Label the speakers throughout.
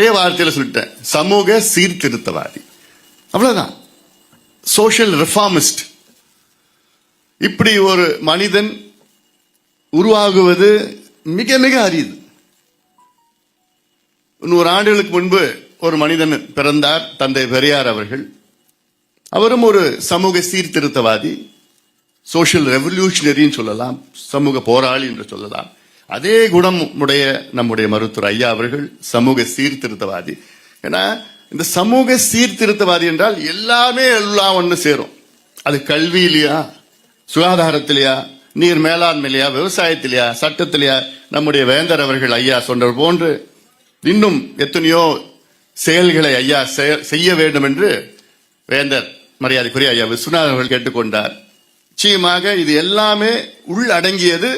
Speaker 1: ஒரே வார்த்தையில் சொல்லிட்டேன். சமூக சீர்திருத்தவாதி. அவ்வளவுதான். சோஷியல் ரிஃபார்மிஸ்ட் இப்படி ஒரு மனிதன் உருவாகுவது மிக மிக அரியது நூறு ஆண்டுகளுக்கு முன்பு ஒரு மனிதன் பிறந்தார் தந்தை பெரியார் அவர்கள். அவரும் ஒரு சமூக சீர்திருத்தவாதி. சோஷியல் ரெவல்யூஷனரின்னு சொல்லலாம் சமூக போராளி என்று சொல்லலாம். அதே குணம் உடைய நம்முடைய மருத்துவர் ஐயா அவர்கள் சமூக சீர்திருத்தவாதி. ஏன்னா இந்த சமூக சீர்திருத்தவாதி என்றால் எல்லாமே எல்லாம் ஒன்று சேரும். அது கல்வியிலையா சுகாதாரத்திலையா நீர் மேலாண்மையிலையா விவசாயத்திலையா சட்டத்திலையா நம்முடைய வேந்தர் அவர்கள் ஐயா சொன்னது போன்று இன்னும் எத்தனையோ செயல்களை ஐயா செய்ய வேண்டும் என்று வேந்தர் மரியாதைக்குரிய ஐயா விஸ்வநாதன் அவர்கள் கேட்டுக்கொண்டார். நிச்சயமாக இது எல்லாமே உள்ளடங்கியது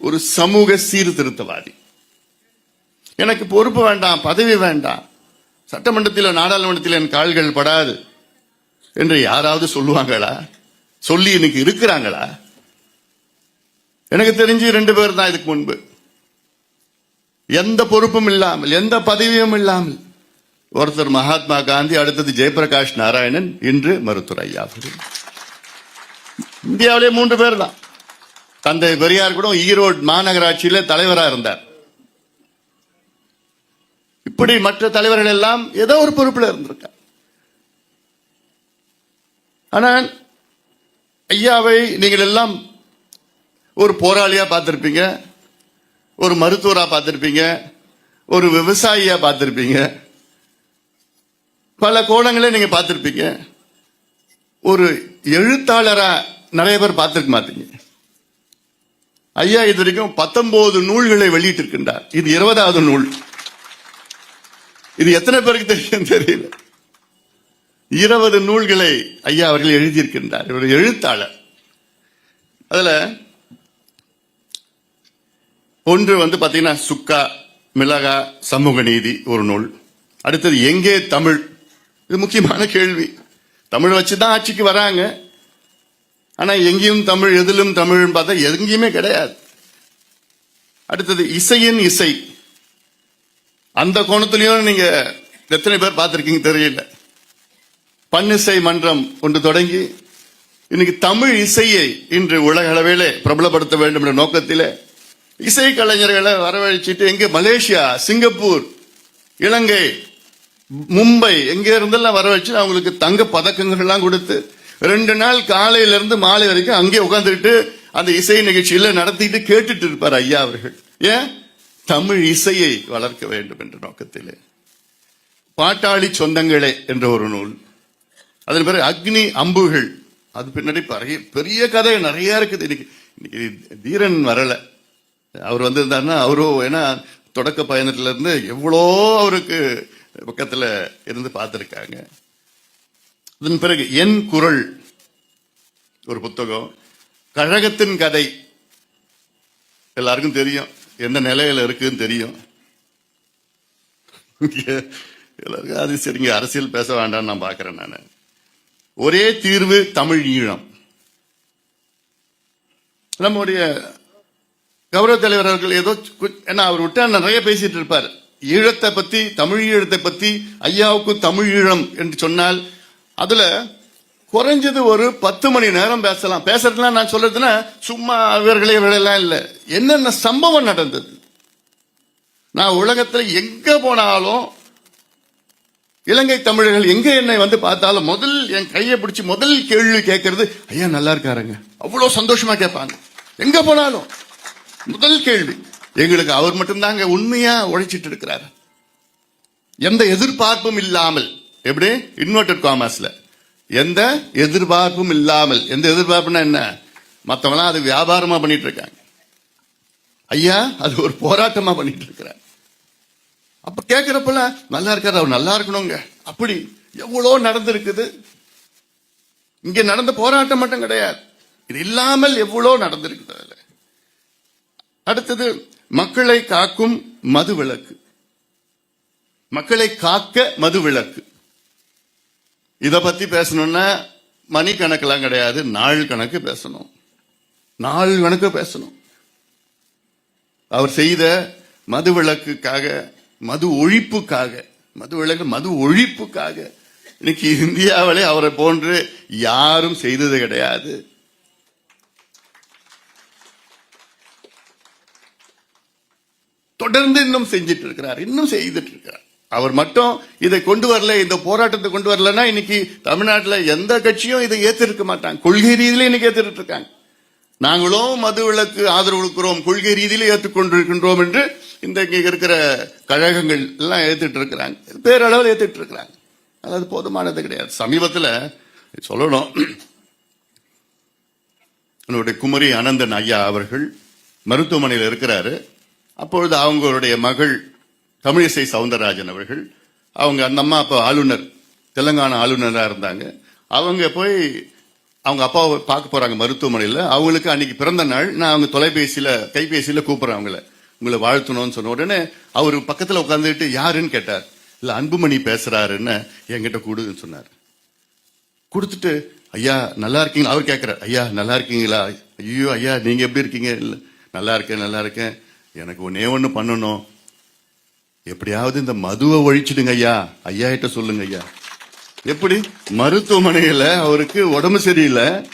Speaker 1: ஒரு சமூக சீர்திருத்தவாதி. எனக்கு பொறுப்பு வேண்டாம் பதவி வேண்டாம். சட்டமன்றத்தில் நாடாளுமன்றத்தில் என் கால்கள் படாது. என்று யாராவது சொல்லுவாங்களா? சொல்லி இன்னைக்கு இருக்கிறாங்களா? எனக்கு தெரிஞ்சு ரெண்டு பேர் தான் இதுக்கு முன்பு. எந்த பொறுப்பும் இல்லாமல் எந்த பதவியும் இல்லாமல். ஒருத்தர் மகாத்மா காந்தி அடுத்தது ஜெயபிரகாஷ் நாராயணன் இன்று மருத்துவர் ஐயா அவர்கள். இந்தியாவிலே மூன்று பேர் தான். தந்தை பெரியார் கூட ஈரோடு மாநகராட்சியில தலைவரா இருந்தார். இப்படி மற்ற தலைவர்கள் எல்லாம் ஏதோ ஒரு பொறுப்புல இருந்திருக்கார். ஆனால் ஐயாவை நீங்கள் எல்லாம் ஒரு போராளியா பார்த்திருப்பீங்க ஒரு மருத்துவரா பார்த்திருப்பீங்க ஒரு விவசாயியா பார்த்திருப்பீங்க. பல கோணங்களை நீங்க பார்த்திருப்பீங்க. ஒரு எழுத்தாளரா நிறைய பேர் பார்த்திருக்க மாட்டீங்க. ஐயா இது வரைக்கும் பத்தொன்பது நூல்களை வெளியிட்டிருக்கின்றார். இது இருபதாவது நூல். இது எத்தனை பேருக்கு தெரியும்? தெரியல. இருபது நூல்களை ஐயா அவர்கள் எழுதியிருக்கின்றார். இவர் எழுத்தாளர். அதுல ஒன்று வந்து பாத்தீங்கன்னா சுக்கா மிளகா சமூக நீதி ஒரு நூல். அடுத்தது எங்கே தமிழ்? இது முக்கியமான கேள்வி. தமிழ் வச்சுதான் ஆட்சிக்கு வராங்க. ஆனா எங்கேயும் தமிழ் எதிலும் தமிழ்னு பார்த்தா எங்கேயுமே கிடையாது. அடுத்தது இசையின் இசை. அந்த கோணத்திலையும் நீங்க எத்தனை பேர் பார்த்திருக்கீங்க தெரியல. பன்னிசை மன்றம் ஒன்று தொடங்கி இன்னைக்கு தமிழ் இசையை இன்று உலக அளவிலே பிரபலப்படுத்த வேண்டும் என்ற நோக்கத்திலே இசை கலைஞர்களை வரவழைச்சிட்டு எங்க மலேசியா சிங்கப்பூர் இலங்கை மும்பை எங்க இருந்தெல்லாம் வரவழைச்சு அவங்களுக்கு தங்க பதக்கங்கள்லாம் கொடுத்து ரெண்டு நாள் காலையில இருந்து மாலை வரைக்கும் அங்கே உட்காந்துட்டு அந்த இசை நிகழ்ச்சியில நடத்திட்டு கேட்டுட்டு இருப்பார் ஐயா அவர்கள். ஏன்? தமிழ் இசையை வளர்க்க வேண்டும் என்ற நோக்கத்திலே. பாட்டாளி சொந்தங்களே என்ற ஒரு நூல். அதன் பிறகு அக்னி அம்புகள். அது பின்னாடி பெரிய பெரிய கதை நிறைய இருக்குது. இன்னைக்கு இன்னைக்கு தீரன் வரல. அவர் வந்திருந்தாருன்னா அவரும் ஏன்னா தொடக்க பயணத்துல இருந்து எவ்வளோ அவருக்கு பக்கத்துல இருந்து பார்த்துருக்காங்க. அதன் பிறகு என் குரல் ஒரு புத்தகம் கழகத்தின் கதை. எல்லாருக்கும் தெரியும். எந்த நிலையில இருக்குன்னு தெரியும். எல்லாருக்கும் அது சரிங்க அரசியல் பேச வேண்டாம்னு நான் பாக்குறேன் நான். ஒரே தீர்வு தமிழ் ஈழம். நம்முடைய கௌரவ தலைவர் அவர்கள் ஏதோ என்ன ஏன்னா அவர் விட்டா நிறைய பேசிட்டு இருப்பார். ஈழத்தை பத்தி தமிழ் ஈழத்தை பத்தி ஐயாவுக்கு தமிழ் ஈழம் என்று சொன்னால் அதுல குறைஞ்சது ஒரு பத்து மணி நேரம் பேசலாம். பேசுறதுலாம் நான் சொல்றதுன்னா சும்மா இவர்களே இவர்களெல்லாம் இல்லை. என்னென்ன சம்பவம் நடந்தது? நான் உலகத்துல எங்க போனாலும் இலங்கை தமிழர்கள் எங்க என்னை வந்து பார்த்தாலும் முதல் என் கையை பிடிச்சி முதல் கேள்வி கேட்கறது ஐயா நல்லா இருக்காருங்க. அவ்வளோ சந்தோஷமா கேட்பாங்க. எங்க போனாலும்? முதல் கேள்வி. எங்களுக்கு அவர் மட்டும்தாங்க உண்மையா உழைச்சிட்டு இருக்கிறார். எந்த எதிர்பார்ப்பும் இல்லாமல் எப்படி? இன்வெர்டட் காமர்ஸ்ல எந்த எதிர்பார்ப்பும் இல்லாமல். எந்த எதிர்பார்ப்புனா என்ன? மத்தவங்களாம் அது வியாபாரமா பண்ணிட்டு இருக்காங்க ஐயா அது ஒரு போராட்டமா பண்ணிட்டு இருக்கிறாங்க அப்ப கேட்கிறப்பல நல்லா இருக்காரு அவர் நல்லா இருக்கணுங்க. அப்படி எவ்வளோ நடந்திருக்குது? இங்க நடந்த போராட்டம் மட்டும் கிடையாது. இது இல்லாமல் எவ்வளோ நடந்திருக்குது அதுல? அடுத்தது மக்களை காக்கும் மது விளக்கு மக்களை காக்க மது விளக்கு இதை பத்தி பேசணும்னா மணி கணக்கெல்லாம் கிடையாது நாள் கணக்கு பேசணும். நாள் கணக்கு பேசணும். அவர் செய்த மது விளக்குக்காக மது ஒழிப்புக்காக மது விலக்கு மது ஒழிப்புக்காக இன்னைக்கு இந்தியாவிலே அவரை போன்று யாரும் செய்தது கிடையாது. தொடர்ந்து இன்னும் செஞ்சிட்டு இருக்கிறார் இன்னும் செய்துட்டு இருக்கிறார். அவர் மட்டும் இதை கொண்டு வரல இந்த போராட்டத்தை கொண்டு வரலன்னா இன்னைக்கு தமிழ்நாட்டில் எந்த கட்சியும் இதை ஏத்திருக்க மாட்டாங்க. கொள்கை ரீதியில இன்னைக்கு ஏத்திட்டு இருக்காங்க. நாங்களும் மது விலக்கு ஆதரவு கொடுக்கிறோம் கொள்கை ரீதியில ஏற்றுக்கொண்டிருக்கின்றோம் என்று இந்த இருக்கிற கழகங்கள் எல்லாம் ஏத்துட்டு இருக்கிறாங்க. பேரளவில் ஏத்துட்டு இருக்கிறாங்க. அது போதுமானது கிடையாது. சமீபத்தில் சொல்லணும். என்னுடைய குமரி அனந்தன் ஐயா அவர்கள் மருத்துவமனையில் இருக்கிறாரு. அப்பொழுது அவங்களுடைய மகள் தமிழிசை சவுந்தரராஜன் அவர்கள் அவங்க அந்த அம்மா அப்போ ஆளுநர் தெலுங்கானா ஆளுநராக இருந்தாங்க. அவங்க போய் அவங்க அப்பாவை பார்க்க போறாங்க மருத்துவமனையில். அவங்களுக்கு அன்னைக்கு பிறந்த நாள். நான் அவங்க தொலைபேசியில் கைபேசியில் கூப்பிட்றேன் அவங்கள. உங்களை வாழ்த்தணும்னு சொன்ன உடனே அவர் பக்கத்தில் உட்காந்துட்டு யாருன்னு கேட்டார்? இல்லை அன்புமணி பேசுறாருன்னு என்கிட்ட கூடுதுன்னு சொன்னார். கொடுத்துட்டு ஐயா நல்லா இருக்கீங்களா? அவர் கேட்குறார் ஐயா நல்லா இருக்கீங்களா? ஐயோ ஐயா நீங்கள் எப்படி இருக்கீங்க? இல்லை நல்லா இருக்கேன் நல்லா இருக்கேன். எனக்கு ஒன்னே ஒன்று பண்ணணும். எப்படியாவது இந்த மதுவை ஒழிச்சிடுங்க ஐயா. ஐயா கிட்ட சொல்லுங்க ஐயா. எப்படி? மருத்துவமனையில அவருக்கு உடம்பு சரியில்லை.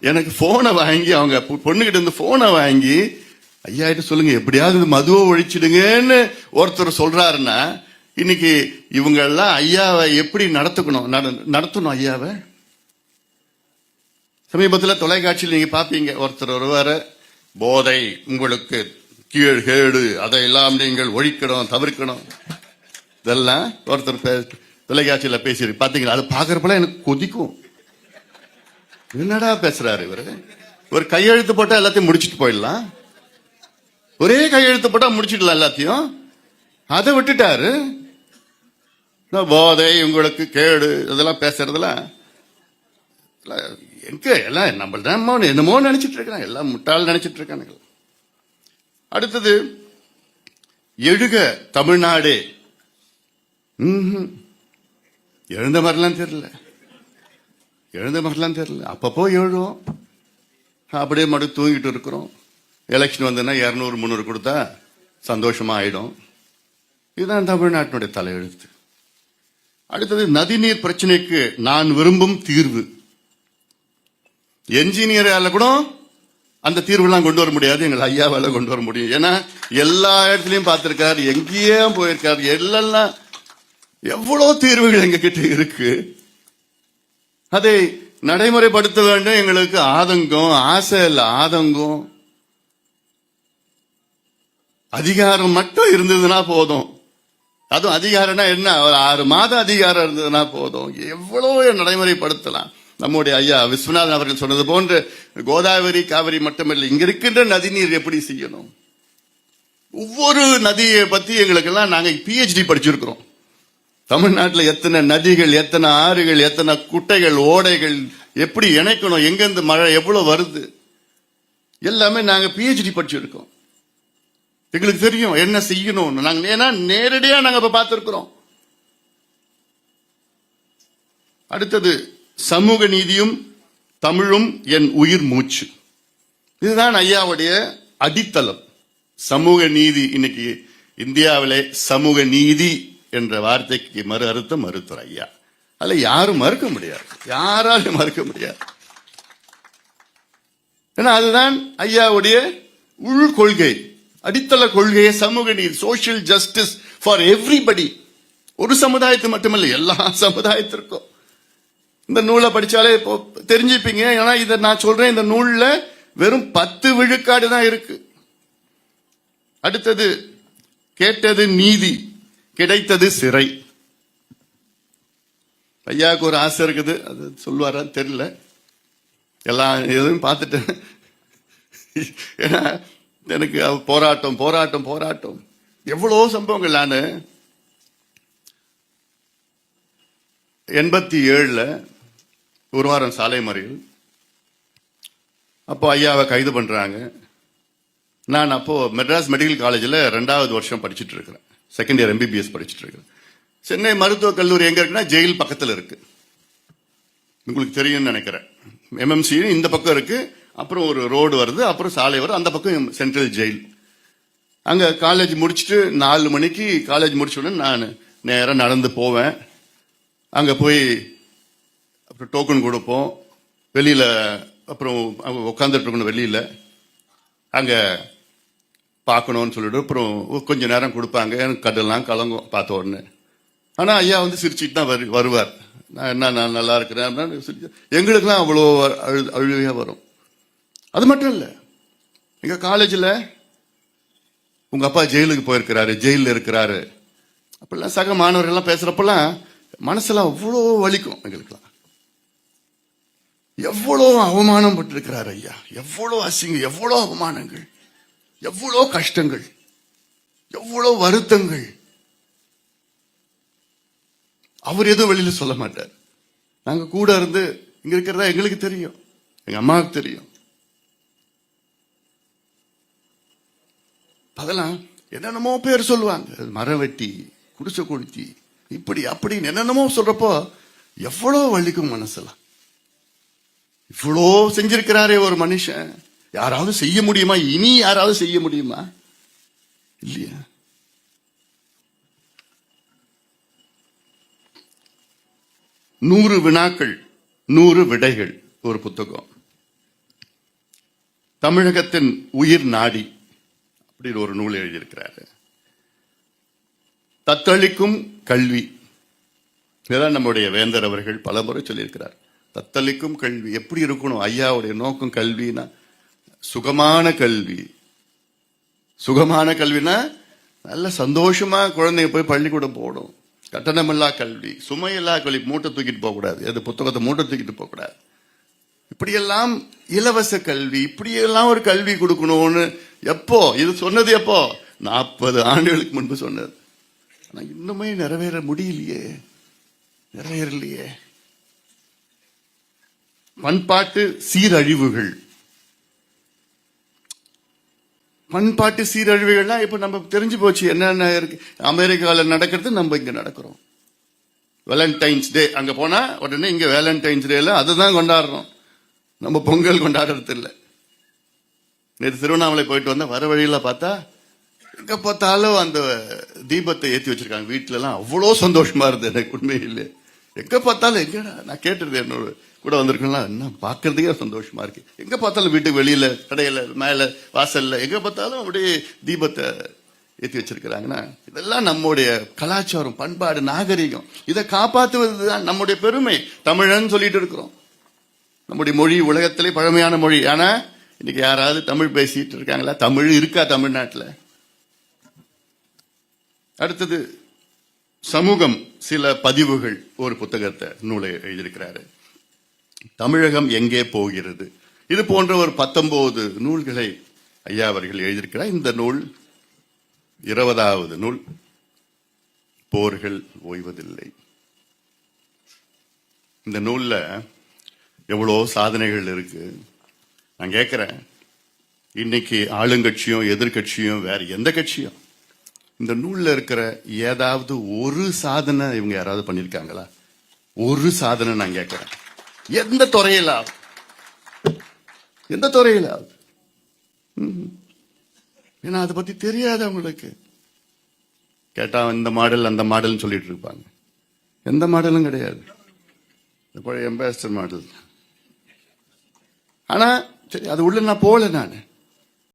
Speaker 1: எனக்கு போனை வாங்கி அவங்க பொ- பொண்ணுகிட்ட இருந்து போனை வாங்கி ஐயா கிட்ட சொல்லுங்க எப்படியாவது இந்த மதுவை ஒழிச்சிடுங்கன்னு ஒருத்தர் சொல்றாருன்னா இன்னைக்கு இவங்க எல்லாம் ஐயாவை எப்படி நடத்துக்கணும்? நட- நடத்தணும் ஐயாவை? சமீபத்தில் தொலைக்காட்சியில் நீங்க பாப்பீங்க ஒருத்தர் வருவாரு போதை உங்களுக்கு கீழ் கேடு அதையெல்லாம் நீங்கள் ஒழிக்கணும் தவிர்க்கணும். இதெல்லாம் ஒருத்தர் பே- தொலைக்காட்சியில பேசி பாத்தீங்களா? அது பாக்குறப்பல எனக்கு கொதிக்கும். என்னடா பேசுறாரு இவரு? ஒரு கையெழுத்து போட்டா எல்லாத்தையும் முடிச்சிட்டு போயிடலாம். ஒரே கையெழுத்து போட்டா முடிச்சிடலாம் எல்லாத்தையும். அதை விட்டுட்டாரு. போதை உங்களுக்கு கேடு இதெல்லாம் பேசுறதெல்லாம் எனக்கு எங்க எல்லாம் நம்மள்தான் என்னமோ என்னமோ நினைச்சிட்டு இருக்கிறாங்க எல்லாம் முட்டாள் நினைச்சிட்டு இருக்கானுங்க. அடுத்தது எழுக தமிழ்நாடு. எழுந்த மாதிரிலாம் தெரியல. எழுந்த மாதிரிலாம் தெரியல. அப்பப்போ எழுவோம். அப்படியே மறு தூங்கிட்டு இருக்கிறோம். எலெக்ஷன் வந்ததுன்னா இரநூறு முந்நூறு கொடுத்தா சந்தோஷமா ஆயிடும். இதுதான் தமிழ்நாட்டினுடைய தலையெழுத்து. அடுத்தது நதிநீர் பிரச்சனைக்கு நான் விரும்பும் தீர்வு. என்ஜினியரால கூட அந்த தீர்வுலாம் கொண்டு வர முடியாது எங்கள் ஐயாவால கொண்டு வர முடியும். ஏன்னா எல்லா இடத்துலையும் பார்த்திருக்காரு எங்கேயே போயிருக்காரு. எல்லாம் எவ்வளோ தீர்வுகள் எங்ககிட்ட இருக்கு. அதை நடைமுறைப்படுத்த வேண்டும். எங்களுக்கு ஆதங்கம் ஆசை இல்லை ஆதங்கம். அதிகாரம் மட்டும் இருந்ததுன்னா போதும். அதுவும் அதிகாரம்னா என்ன? ஒரு ஆறு மாத அதிகாரம் இருந்ததுன்னா போதும். எவ்வளவு நடைமுறைப்படுத்தலாம். நம்முடைய ஐயா விஸ்வநாதன் அவர்கள் சொன்னது போன்று கோதாவரி காவிரி மட்டுமில்லை இங்க இருக்கின்ற நதிநீர் எப்படி செய்யணும்? ஒவ்வொரு நதியை பத்தி எங்களுக்கெல்லாம் நாங்க பிஹெச்டி படிச்சிருக்கிறோம். தமிழ்நாட்டில் எத்தனை நதிகள் எத்தனை ஆறுகள் எத்தனை குட்டைகள் ஓடைகள் எப்படி இணைக்கணும் எங்கேருந்து மழை எவ்வளவு வருது? எல்லாமே நாங்க பிஹெச்டி படிச்சிருக்கோம். எங்களுக்கு தெரியும் என்ன செய்யணும்னு. நாங்க ஏன்னா நேரடியா நாங்க இப்ப பார்த்திருக்கிறோம். அடுத்தது சமூக நீதியும் தமிழும் என் உயிர் மூச்சு. இதுதான் ஐயாவுடைய அடித்தளம். சமூக நீதி இன்னைக்கு இந்தியாவிலே சமூக நீதி என்ற வார்த்தைக்கு மறு அறுத்தம் மறுத்துற ஐயா. அதுல யாரும் மறுக்க முடியாது. யாராலும் மறுக்க முடியாது. ஏன்னா அதுதான் ஐயாவுடைய உள் கொள்கை. அடித்தள கொள்கையை சமூக நீதி சோசியல் ஜஸ்டிஸ் ஃபார் எவ்ரிபடி ஒரு சமுதாயத்து மட்டுமல்ல எல்லா சமுதாயத்திற்கும். இந்த நூலை படிச்சாலே இப்போ தெரிஞ்சுப்பீங்க. ஏன்னா இதை நான் சொல்றேன் இந்த நூல்ல வெறும் பத்து விழுக்காடு தான் இருக்கு. அடுத்தது கேட்டது நீதி கிடைத்தது சிறை. ஐயாவுக்கு ஒரு ஆசை இருக்குது. அது சொல்லுவாரான்னு தெரியல. எல்லாம் எதுவும் பார்த்துட்டேன் ஏன்னா எனக்கு போராட்டம் போராட்டம் போராட்டம். எவ்வளோ சம்பவங்கள் நான். எண்பத்தி ஏழில் ஒரு வாரம் சாலை மறியல். அப்போ ஐயாவை கைது பண்றாங்க. நான் அப்போ மெட்ராஸ் மெடிக்கல் காலேஜில் ரெண்டாவது வருஷம் படிச்சுட்டு இருக்கிறேன். செகண்ட் இயர் எம்பிபிஎஸ் படிச்சுட்டு இருக்கிறேன். சென்னை மருத்துவக் கல்லூரி எங்க இருக்குன்னா ஜெயில் பக்கத்தில் இருக்கு. உங்களுக்கு தெரியும்னு நினைக்கிறேன். எம்எம்சி இந்த பக்கம் இருக்கு. அப்புறம் ஒரு ரோடு வருது அப்புறம் சாலை வருது அந்த பக்கம் சென்ட்ரல் ஜெயில். அங்க காலேஜ் முடிச்சுட்டு நாலு மணிக்கு காலேஜ் முடிச்ச உடனே நான் நேராக நடந்து போவேன். அங்க போய் அப்புறம் டோக்கன் கொடுப்போம். வெளியில் அப்புறம் உட்காந்துட்டு இருக்கணும் அங்கே பார்க்கணும்னு சொல்லிட்டு அப்புறம் கொஞ்சம் நேரம் கொடுப்பாங்க. எனக்கு கடலாம் கலங்கும் பார்த்த உடனே. ஆனால் ஐயா வந்து சிரிச்சுட்டு தான் வரு வருவார். நான் என்ன நான் நல்லா இருக்கிறேன் அப்படின்னு சிரிச்சு- எங்களுக்கெல்லாம் அவ்வளோ அழு அழுவையாக வரும். அது மட்டும் இல்லை. எங்கள் காலேஜில் உங்கள் அப்பா ஜெயிலுக்கு போயிருக்கிறாரு ஜெயிலில் இருக்கிறாரு. அப்படிலாம் சக மாணவர்கள்லாம் பேசுகிறப்பெல்லாம் மனசெல்லாம் அவ்வளோ வலிக்கும் எங்களுக்கெல்லாம். எவ்வளோ அவமானம் பட்டிருக்கிறார் ஐயா? எவ்வளோ அசிங்கம் எவ்வளோ அவமானங்கள்? எவ்வளோ கஷ்டங்கள்? எவ்வளோ வருத்தங்கள்? அவர் எதுவும் வெளியில சொல்ல மாட்டார். நாங்க கூட இருந்து இங்க இருக்கிறதா எங்களுக்கு தெரியும். எங்க அம்மாவுக்கு தெரியும். அதெல்லாம் என்னென்னமோ பேர் சொல்லுவாங்க. மரம் வெட்டி குடிசை கொளுத்தி இப்படி அப்படின்னு என்னென்னமோ சொல்றப்போ எவ்வளோ வலிக்கும் மனசெல்லாம். இவ்வளோ செஞ்சிருக்கிறாரே ஒரு மனுஷன். யாராவது செய்ய முடியுமா? இனி யாராவது செய்ய முடியுமா? இல்லையா? நூறு வினாக்கள் நூறு விடைகள் ஒரு புத்தகம். தமிழகத்தின் உயிர் நாடி அப்படின்னு ஒரு நூல் எழுதியிருக்கிறாரு. தத்தளிக்கும் கல்வி. இதான் நம்முடைய வேந்தர் அவர்கள் பலமுறை சொல்லியிருக்கிறார். தத்தளிக்கும் கல்வி. எப்படி இருக்கணும்? ஐயாவுடைய நோக்கம் கல்வினா சுகமான கல்வி. சுகமான கல்வினா நல்ல சந்தோஷமா குழந்தைங்க போய் பள்ளிக்கூடம் போகணும். கட்டணமில்லா கல்வி. சுமையில்லா கல்வி. மூட்டை தூக்கிட்டு போகக்கூடாது. அது புத்தகத்தை மூட்டை தூக்கிட்டு போகக்கூடாது. இப்படியெல்லாம் இலவச கல்வி இப்படியெல்லாம் ஒரு கல்வி கொடுக்கணும்னு எப்போ? இது சொன்னது எப்போ? நாற்பது ஆண்டுகளுக்கு முன்பு சொன்னது. ஆனால் இன்னுமே நிறைவேற முடியலையே. நிறைவேறலையே. பண்பாட்டு சீரழிவுகள். பண்பாட்டு சீரழிவுகள்லாம் இப்ப நம்ம தெரிஞ்சு போச்சு என்னென்ன இருக்கு. அமெரிக்காவில் நடக்கிறது நம்ம இங்க நடக்கிறோம். வேலண்டைன்ஸ் டே அங்க போனா உடனே இங்க வேலண்டைன்ஸ் டேல அதுதான் கொண்டாடுறோம். நம்ம பொங்கல் கொண்டாடுறது இல்லை. நேற்று திருவண்ணாமலை போயிட்டு வந்தால் வர வழியில பார்த்தா எங்க பார்த்தாலும் அந்த தீபத்தை ஏற்றி வச்சிருக்காங்க. வீட்டுல எல்லாம் அவ்வளோ சந்தோஷமா இருந்தது எனக்கு உண்மையிலே. எங்க பார்த்தாலும் எங்கடா நான் கேட்டுருது என்னோட கூட வந்திருக்கலாம் என்ன பார்க்கறதுக்கே சந்தோஷமா இருக்கு. எங்க பார்த்தாலும் வீட்டுக்கு வெளியில கடையில மேல வாசல்ல எங்க பார்த்தாலும் அப்படியே தீபத்தை ஏத்தி வச்சிருக்கிறாங்கன்னா இதெல்லாம் நம்முடைய கலாச்சாரம் பண்பாடு நாகரிகம். இதை காப்பாற்றுவது தான் நம்முடைய பெருமை. தமிழன் சொல்லிட்டு இருக்கிறோம். நம்முடைய மொழி உலகத்திலே பழமையான மொழி. ஆனா இன்னைக்கு யாராவது தமிழ் பேசிட்டு இருக்காங்களா? தமிழ் இருக்கா தமிழ்நாட்டில்? அடுத்தது சமூகம். சில பதிவுகள் ஒரு புத்தகத்தை நூலை எழுதியிருக்கிறாரு. தமிழகம் எங்கே போகிறது? இது போன்ற ஒரு பத்தொன்பது நூல்களை ஐயா அவர்கள் எழுதியிருக்கிறார். இந்த நூல் இருபதாவது நூல் போர்கள் ஓய்வதில்லை. இந்த நூல்ல எவ்வளோ சாதனைகள் இருக்கு. நான் கேட்கிறேன் இன்னைக்கு ஆளுங்கட்சியும் எதிர்க்கட்சியும் வேற எந்த கட்சியும் இந்த நூலில் இருக்கிற ஏதாவது ஒரு சாதனை இவங்க யாராவது பண்ணியிருக்காங்களா? ஒரு சாதனை நான் கேட்கிறேன். எந்த துறையில எந்த துறையில ஏன்னா அதை பத்தி தெரியாது அவங்களுக்கு. கேட்டா இந்த மாடல் அந்த மாடல்னு சொல்லிட்டு இருப்பாங்க. எந்த மாடலும் கிடையாது. பழைய அம்பாசிடர் மாடல். ஆனா சரி அது உள்ள நான் போகல நான்.